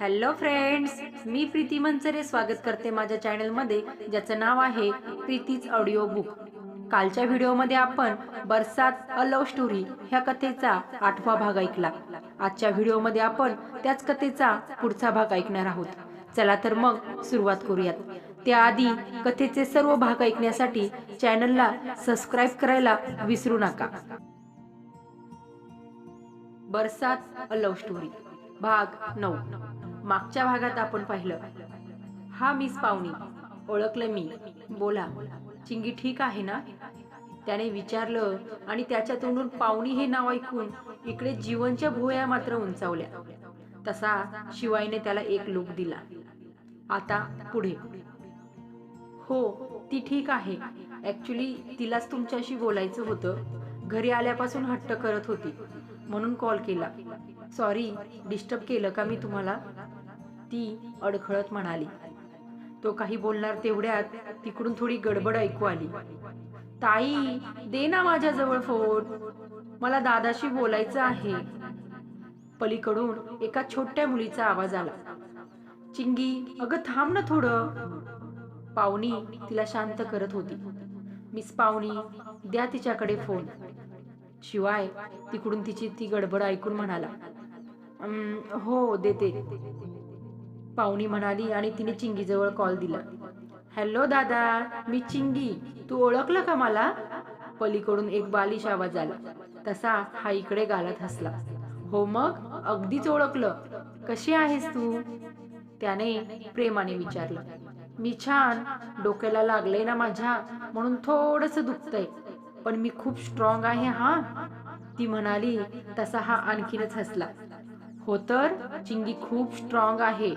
Hello friends मी प्रीती मंचरे स्वागत करते माझ्या चॅनलमध्ये ज्याचं नाव आहे प्रीतीच ऑडिओ बुक कालच्या व्हिडिओमध्ये आपण बरसात अ लव्ह स्टोरी ह्या कथेचा आठवा भाग ऐकला. आजच्या व्हिडिओमध्ये आपण त्याच कथेचा पुढचा भाग ऐकणार आहोत. चला तर मग सुरुवात करूयात. त्याआधी कथेचे सर्व भाग ऐकण्यासाठी चॅनलला सबस्क्राईब करायला विसरू नका. बरसात अ लव्ह स्टोरी भाग नऊ. मागच्या भागात आपण पाहिलं. हा मिस पाहुणी. ओळखलं मी. बोला चिंगी ठीक आहे ना? त्याने विचारलं आणि त्याच्या तोंडून पाहुणी हे नाव ऐकून इकडे जीवनच्या भुया मात्र उंचावल्या. तसा शिवाईने त्याला एक लुक दिला. आता पुढे. हो ती ठीक आहे. ऍक्च्युली तिलाच तुमच्याशी बोलायचं होतं. घरी आल्यापासून हट्ट करत होती. म्हणून कॉल केला. सॉरी डिस्टर्ब केलं का मी तुम्हाला? ती अडखळत म्हणाली. तो काही बोलणार तेवढ्यात तिकडून थोडी गडबड ऐकू आली. ताई दे ना माझ्याजवळ फोन. मला दादाशी बोलायचं आहे. पलीकडून एका छोट्या मुलीचा आवाज आला. चिंगी अगं थांब ना थोडं. पाहुणी तिला शांत करत होती. मिस पाहुणी द्या तिच्याकडे फोन. शिवाय तिकडून तिची ती गडबड ऐकून म्हणाला हो देते. पाहुणी म्हणाली आणि तिने चिंगीजवळ कॉल दिला. हॅलो दादा. मी चिंगी. तू ओळखलं का मला? पलीकडून एक बालिश आवाज आला. तसा हा इकडे गालात हसला. हो मग? अगदीच ओळखलं. कशी आहेस तू? त्याने प्रेमाने विचारलं. मी छान. डोक्याला लागलंय ना माझ्या म्हणून थोडस दुखतंय. पण मी खूप स्ट्रॉंग आहे हा. ती म्हणाली. तसा हा आणखीनच हसला. हो तर? चिंगी खूप स्ट्रॉंग आहे.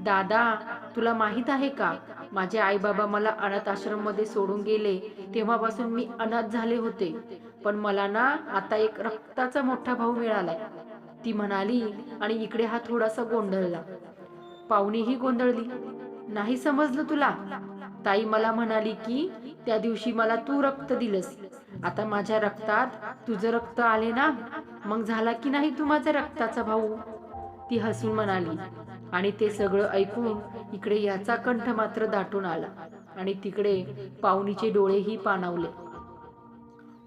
दादा तुला माहीत आहे का? माझे आई बाबा मला अनाथ आश्रममध्ये सोडून गेले. तेव्हापासून मी अनाथ झाले होते. पण मला ना आता एक रक्ताचा मोठा भाऊ मिळालाय. ती म्हणाली आणि इकडे हा थोडासा गोंधळला. पाहुणीही गोंधळली. नाही समजलं तुला? ताई मला म्हणाली की त्या दिवशी मला तू रक्त दिलंस. आता माझ्या रक्तात तुझं रक्त आले ना? मग झाला की नाही तू माझा रक्ताचा भाऊ? ती हसून म्हणाली. आणि ते सगळं ऐकून इकडे याचा कंठ मात्र दाटून आला आणि तिकडे पाहुणीचे डोळेही पाणावले.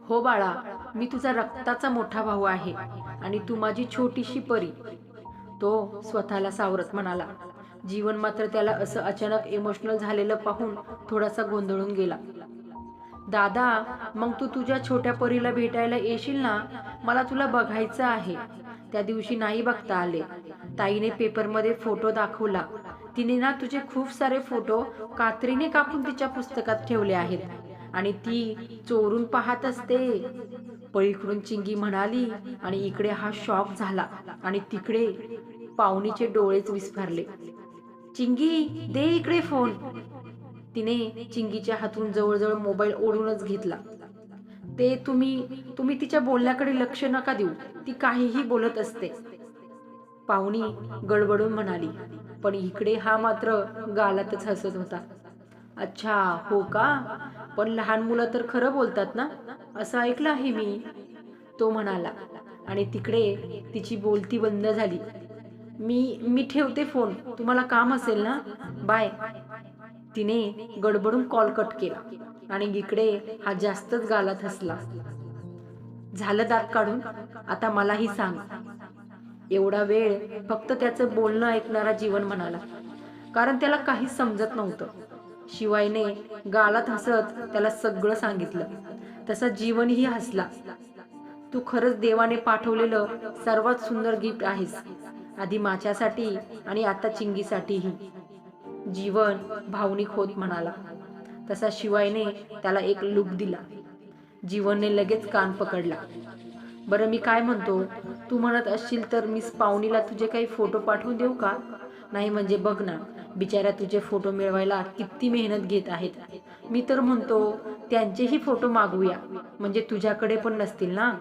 हो बाळा मी तुझा रक्ताचा मोठा भाऊ आहे आणि तू माझी छोटीशी परी. तो स्वतःला सावरत म्हणाला. जीवन मात्र त्याला असं अचानक इमोशनल झालेलं पाहून थोडासा गोंधळून गेला. दादा मग तू तुझ्या छोट्या परीला भेटायला येशील ना? मला तुला बघायचं आहे. त्या दिवशी नाही बघता आले. ताईने पेपरमध्ये फोटो दाखवला. तिने ना तुझे खूप सारे फोटो कात्रीने कापून तिच्या पुस्तकात ठेवले आहेत आणि ती चोरून पाहत असते. पळीकडून चिंगी म्हणाली आणि इकडे हा शॉक झाला आणि तिकडे पाहुणीचे डोळेच विस्फारले. चिंगी दे इकडे फोन. तिने चिंगीच्या हातून जवळजवळ मोबाईल ओढूनच घेतला. ते तुम्ही तुम्ही तिच्या बोलण्याकडे लक्ष नका देऊ. ती काहीही बोलत असते. पाहुणी गडबडून म्हणाली पण इकडे हा मात्र गालातच हसत होता. अच्छा हो का? पण लहान मुलं तर खरं बोलतात ना? असं ऐकलं आहे मी. तो म्हणाला आणि तिकडे तिची बोलती बंद झाली. मी मी ठेवते फोन तुम्हाला काम असेल ना? बाय. तिने गडबडून कॉल कट केला आणि इकडे हा जास्तच गालात हसला. झालं दात काढून आता मलाही सांग. एवढा वेळ फक्त त्याचं बोलणं ऐकणारा जीवन म्हणाला. कारण त्याला काहीच समजत नव्हतं. शिवायने गालात हसत त्याला सगळं सांगितलं. तसा जीवनही हसला. तू खरंच देवाने पाठवलेलं सर्वात सुंदर गिफ्ट आहेस. आधी माझ्यासाठी आणि आता चिंगीसाठीही. जीवन भावनिक होत म्हणाला. तसा शिवायने त्याला एक लुक दिला. जीवनने लगेच कान पकडला. बरं मी काय म्हणतो? तू म्हणत असशील तर मिस पाहुणीला तुझे काही फोटो पाठवून देऊ का? नाही म्हणजे बघ ना बिचाऱ्या तुझे फोटो मिळवायला किती मेहनत घेत आहेत. मी तर म्हणतो त्यांचेही फोटो मागूया. म्हणजे तुझ्याकडे पण नसतील ना?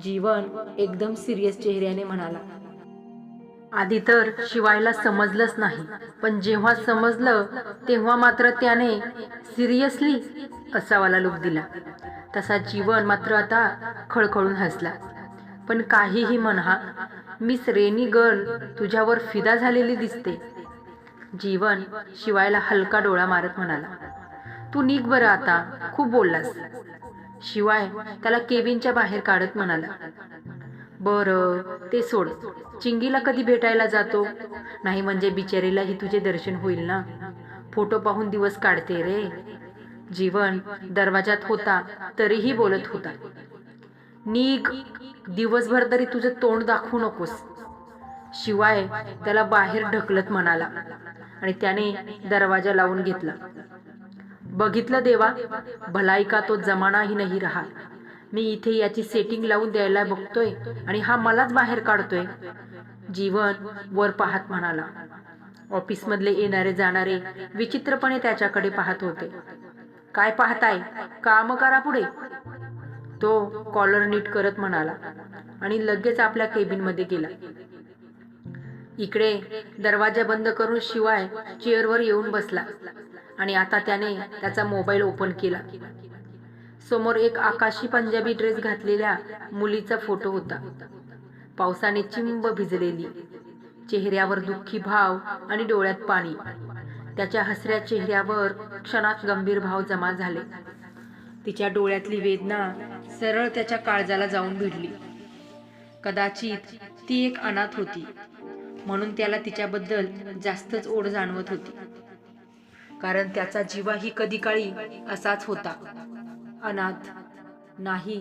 जीवन एकदम सिरियस चेहऱ्याने म्हणाला. आधी तर शिवायला समजलंच नाही. पण जेव्हा समजलं तेव्हा मात्र त्याने सिरियसली असावाला लुक दिला. तसा जीवन मात्र आता खळखळून हसला. पण काहीही म्हणा मिस रेनी गर्ल तुझ्यावर फिदा झालेली दिसते. जीवन शिवायला हलका डोळा मारत म्हणाला तू निघ बरं आता खूप बोललास. शिवाय त्याला केबिनच्या बाहेर काढत म्हणाला बरं ते सोड चिंगीला कधी भेटायला जातो? नाही म्हणजे बिचारीलाही तुझे दर्शन होईल ना? फोटो पाहून दिवस काढते रे. जीवन दरवाजात होता तरीही बोलत होता निघ दिवसभर तरी तुझं तोंड दाखवू नकोस. शिवाय त्याला बाहेर ढकलत म्हणाला आणि त्याने दरवाजा लावून घेतला. बघितलं देवा भलाई का तो जमानाही नाही राहा. मी इथे याची सेटिंग लावून द्यायला बघतोय आणि हा मलाच बाहेर काढतोय. जीवन वर पाहत म्हणाला. ऑफिसमधले येणारे जाणारे विचित्रपणे त्याच्याकडे पाहत होते. काय पाहताय? काम करा पुढे. तो कॉलर नीट करत म्हणाला आणि लगेच आपल्या केबिनमध्ये गेला. इकडे दरवाजा बंद करून शिवाय चेअरवर येऊन बसला आणि आता त्याने त्याचा मोबाईल ओपन केला. समोर एक आकाशी पंजाबी ड्रेस घातलेल्या मुलीचा फोटो होता. पावसाने चिंब भिजलेली चेहऱ्यावर दुःखी भाव आणि डोळ्यात पाणी. त्याच्या हसऱ्या चेहऱ्यावर क्षणात गंभीर भाव जमा झाले. तिच्या डोळ्यातली वेदना सरळ त्याच्या काळजाला जाऊन भिडली. कदाचित ती एक अनाथ होती म्हणून त्याला तिच्याबद्दल जास्तच ओढ जाणवत होती. कारण त्याचा जीवाही कधी काळी असाच होता. अनाथ नाही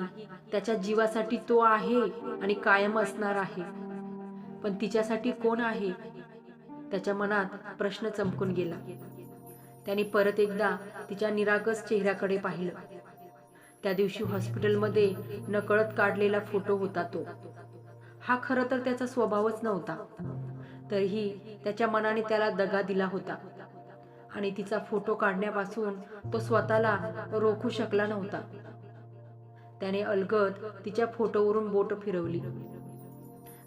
त्याच्या जीवासाठी तो आहे आणि कायम असणार आहे. पण तिच्यासाठी कोण आहे? त्याच्या मनात प्रश्न चमकून गेला. त्याने परत एकदा तिच्या निरागस चेहऱ्याकडे पाहिलं. त्या दिवशी हॉस्पिटलमध्ये नकळत काढलेला फोटो होता तो. हा खरं तर त्याचा स्वभावच नव्हता. तरीही त्याच्या मनाने त्याला दगा दिला होता. आणि तिचा फोटो काढण्यापासून तो स्वतःला रोखू शकला नव्हता. त्याने अलगद तिच्या फोटोवरून बोट फिरवली.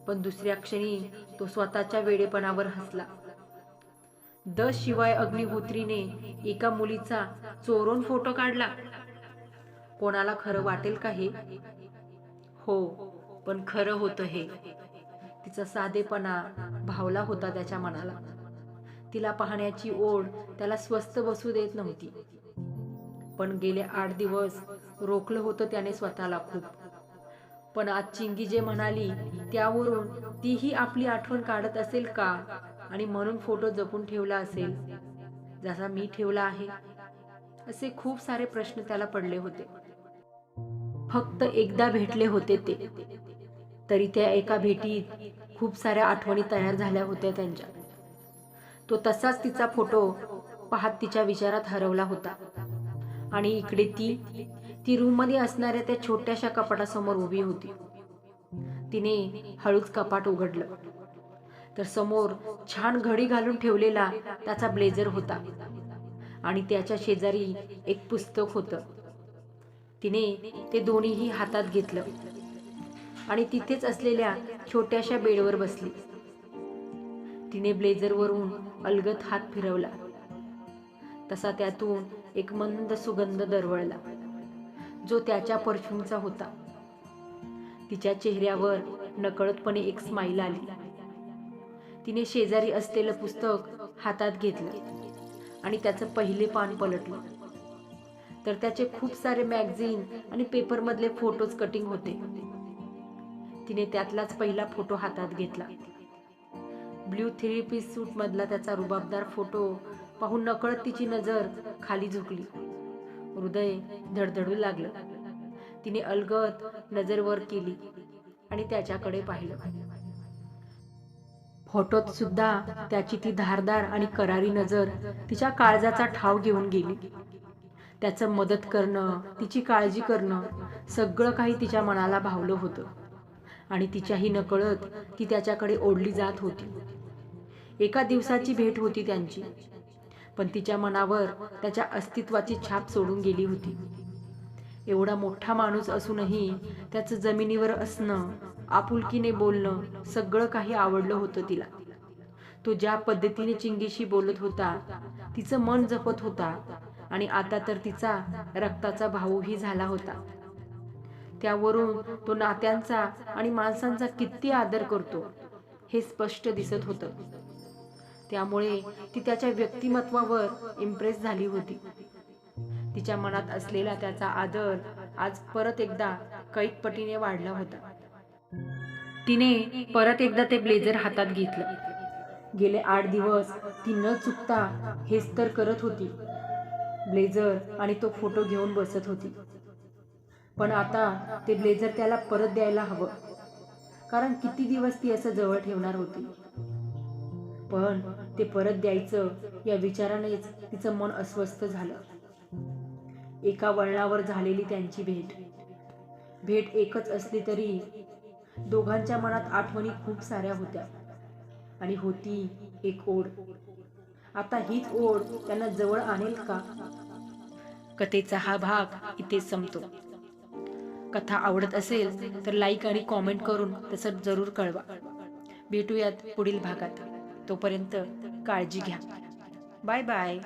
पण दुसऱ्या क्षणी तो स्वतःच्या वेडेपणावर हसला. द शिवाय अग्निहोत्रीने एका मुलीचा चोरून फोटो काढला. कोणाला खरं वाटेल का हे? हो पण खरं होतं हे. तिचा साधेपणा भावला होता त्याच्या मनाला. तिला पाहण्याची ओढ त्याला स्वस्त बसू देत नव्हती. पण गेले आठ दिवस रोखलं होतं त्याने स्वतःला खूप. पण आज चिंगी जे म्हणाली त्यावरून तीही आपली आठवण काढत असेल का? आणि म्हणून फोटो जपून ठेवला असेल? जसा मी ठेवला आहे असे खूप सारे प्रश्न त्याला पडले होते. फक्त एकदा भेटले होते ते. तरी त्या एका भेटीत खूप साऱ्या आठवणी तयार झाल्या होत्या त्यांच्या. तो तसाच तिचा फोटो पाहत तिच्या विचारात हरवला होता. आणि इकडे ती ती रूममध्ये असणाऱ्या त्या छोट्याशा कपाटासमोर उभी होती. तिने हळूच कपाट उघडलं. तर समोर छान घडी घालून ठेवलेला त्याचा ब्लेझर होता. आणि त्याच्या शेजारी एक पुस्तक होतं. तिने ते दोन्हीही हातात घेतलं. आणि तिथेच असलेल्या छोट्याशा बेडवर बसली. तिने ब्लेझरवरून अलगत हात फिरवला. तसा त्यातून एक मंद सुगंध दरवळला जो त्याच्या परफ्यूमचा होता. तिच्या चेहऱ्यावर नकळतपणे एक स्माईल आली. तिने शेजारी असलेलं पुस्तक हातात घेतलं आणि त्याचं पहिले पान पलटलं. तर त्याचे खूप सारे मॅगझिन आणि पेपरमधले फोटोज कटिंग होते. तिने त्यातलाच पहिला फोटो हातात घेतला. ब्ल्यू थ्री पीस सूट मधला त्याचा रुबाबदार फोटो पाहून नकळत तिची नजर खाली झुकली. हृदय धडधडू लागलं. तिने अलगत नजर वर केली आणि त्याच्याकडे पाहिलं. फोटोत सुद्धा त्याची ती धारदार आणि करारी नजर तिच्या काळजाचा ठाव घेऊन गेली. त्याचं मदत करणं तिची काळजी करणं सगळं काही तिच्या मनाला भावलं होतं. आणि तिच्याही नकळत ती त्याच्याकडे ओढली जात होती. एका दिवसाची भेट होती त्यांची. पण तिच्या मनावर त्याच्या अस्तित्वाची छाप सोडून गेली होती. एवढा मोठा माणूस असूनही त्याचं जमिनीवर असणं आपुलकीने बोलणं सगळं काही आवडलं होतं तिला. तो ज्या पद्धतीने चिंगीशी बोलत होता तिचं मन जपत होता आणि आता तर तिचा रक्ताचा भाऊही झाला होता. त्यावरून तो नात्यांचा आणि माणसांचा किती आदर करतो हे स्पष्ट दिसत होतं. त्यामुळे ती त्याच्या व्यक्तिमत्वावर इम्प्रेस झाली होती. तिच्या मनात असलेला त्याचा आदर आज परत एकदा कैक पटीने वाढला होता. तिने परत एकदा ते ब्लेझर हातात घेतलं. गेले आठ दिवस ती न चुकता हेच तर करत होती. ब्लेझर आणि तो फोटो घेऊन बसत होती. पण आता ते ब्लेझर त्याला परत द्यायला हवं. कारण किती दिवस ती असं जवळ ठेवणार होती. पण ते परत द्यायचं या विचारानेच तिचं मन अस्वस्थ झालं. एका वळणावर झालेली त्यांची भेट. भेट एकच असली तरी दोघांच्या मनात आठवणी खूप साऱ्या होत्या. आणि होती एक ओढ. आता हीच ओढ त्यांना जवळ आणेल का? कथेचा हा भाग इथे संपतो. कथा आवडत असेल तर लाईक आणि कॉमेंट करून तसं जरूर कळवा. भेटूयात पुढील भागात. तोपर्यंत काळजी घ्या. Bye bye